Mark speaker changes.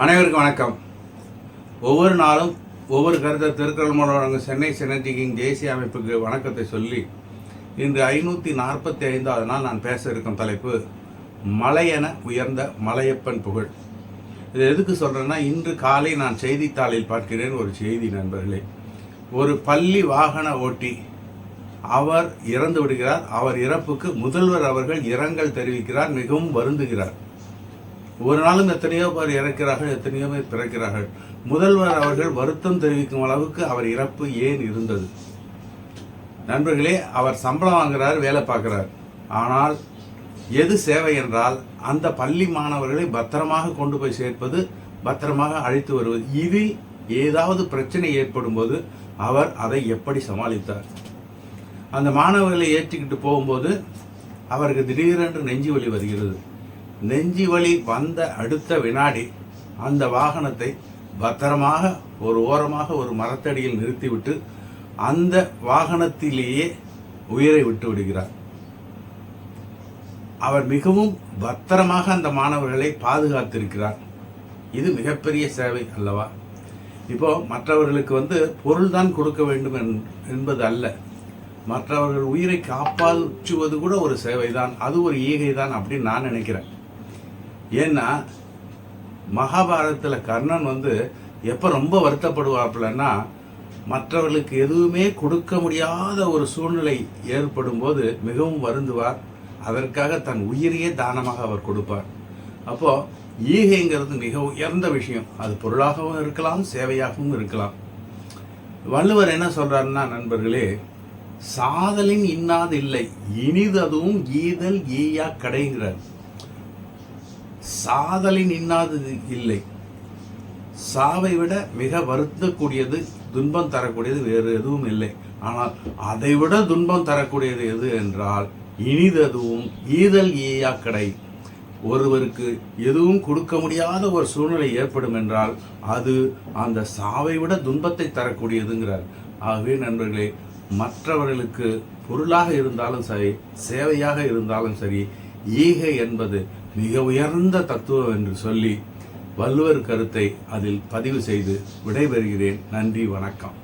Speaker 1: அனைவருக்கும் வணக்கம். ஒவ்வொரு நாளும் ஒவ்வொரு கருத்தை திருக்குறள் மூலம் சென்னை சினர்ஜி தேசிய அமைப்புக்கு வணக்கத்தை சொல்லி இன்று ஐநூற்றி நாற்பத்தி ஐந்தாவது நாள் நான் பேச இருக்கும் தலைப்பு மலையென உயர்ந்த மலையப்பன் புகழ். இது எதுக்கு சொல்கிறேன்னா இன்று காலை நான் செய்தித்தாளில் பார்க்கிறேன் ஒரு செய்தி நண்பர்களே. ஒரு பள்ளி வாகன ஓட்டி அவர் இறந்து விடுகிறார். அவர் இறப்புக்கு முதல்வர் அவர்கள் இரங்கல் தெரிவிக்கிறார் மிகவும் வருந்துகிறார். ஒரு நாளும் எத்தனையோ பேர் இறக்கிறார்கள் எத்தனையோ பேர் பிறக்கிறார்கள். முதல்வர் அவர்கள் வருத்தம் தெரிவிக்கும் அளவுக்கு அவர் இறப்பு ஏன் இருந்தது? நண்பர்களே அவர் சம்பளம் வாங்குறார் வேலை பார்க்கிறார். ஆனால் எது சேவை என்றால் அந்த பள்ளி மாணவர்களை பத்திரமாக கொண்டு போய் சேர்ப்பது பத்திரமாக அழைத்து வருவது. இதில் ஏதாவது பிரச்சனை ஏற்படும் போது அவர் அதை எப்படி சமாளித்தார்? அந்த மாணவர்களை ஏற்றிக்கிட்டு போகும்போது அவருக்கு திடீரென்று நெஞ்சு வலி வருகிறது. நெஞ்சி வலி வந்த அடுத்த வினாடி அந்த வாகனத்தை பத்திரமாக ஒரு ஓரமாக ஒரு மரத்தடியில் நிறுத்திவிட்டு அந்த வாகனத்திலேயே உயிரை விட்டு விடுகிறார். அவர் மிகவும் பத்திரமாக அந்த மாணவர்களை பாதுகாத்திருக்கிறார். இது மிகப்பெரிய சேவை அல்லவா? இப்போ மற்றவர்களுக்கு வந்து பொருள் தான் கொடுக்க வேண்டும் என்- என்பது அல்ல. மற்றவர்கள் உயிரை காப்பாற்றுவது கூட ஒரு சேவை தான் அது ஒரு ஈகை தான் அப்படின்னு நான் நினைக்கிறேன். ஏன்னா மகாபாரதத்தில் கர்ணன் வந்து எப்போ ரொம்ப வருத்தப்படுவாப்புலன்னா மற்றவர்களுக்கு எதுவுமே கொடுக்க முடியாத ஒரு சூழ்நிலை ஏற்படும் போது மிகவும் வருந்துவார். அதற்காக தன் உயிரையே தானமாக அவர் கொடுப்பார். அப்போது ஈகைங்கிறது மிக உயர்ந்த விஷயம். அது பொருளாகவும் இருக்கலாம் சேவையாகவும் இருக்கலாம். வள்ளுவர் என்ன சொல்கிறாருன்னா நண்பர்களே சாதலின் இன்னாது இல்லை இனிததும் ஈதல் ஈயா கடைங்கிறார். சாதலின் இன்னாதது இல்லை. சாவை விட மிக வருத்தக்கூடியது துன்பம் தரக்கூடியது வேறு எதுவும் இல்லை. ஆனால் அதை விட துன்பம் தரக்கூடியது எது என்றால் இனிததுவும் ஈதல் ஈயா கடை. ஒருவருக்கு எதுவும் கொடுக்க முடியாத ஒரு சூழ்நிலை ஏற்படும் என்றால் அது அந்த சாவை விட துன்பத்தை தரக்கூடியதுங்கிறார். ஆகவே நண்பர்களே மற்றவர்களுக்கு பொருளாக இருந்தாலும் சரி சேவையாக இருந்தாலும் சரி ஈகை என்பது மிக உயர்ந்த தத்துவம் என்று சொல்லி வள்ளுவர் கருத்தை அதில் பதிவு செய்து விடைபெறுகிறேன். நன்றி வணக்கம்.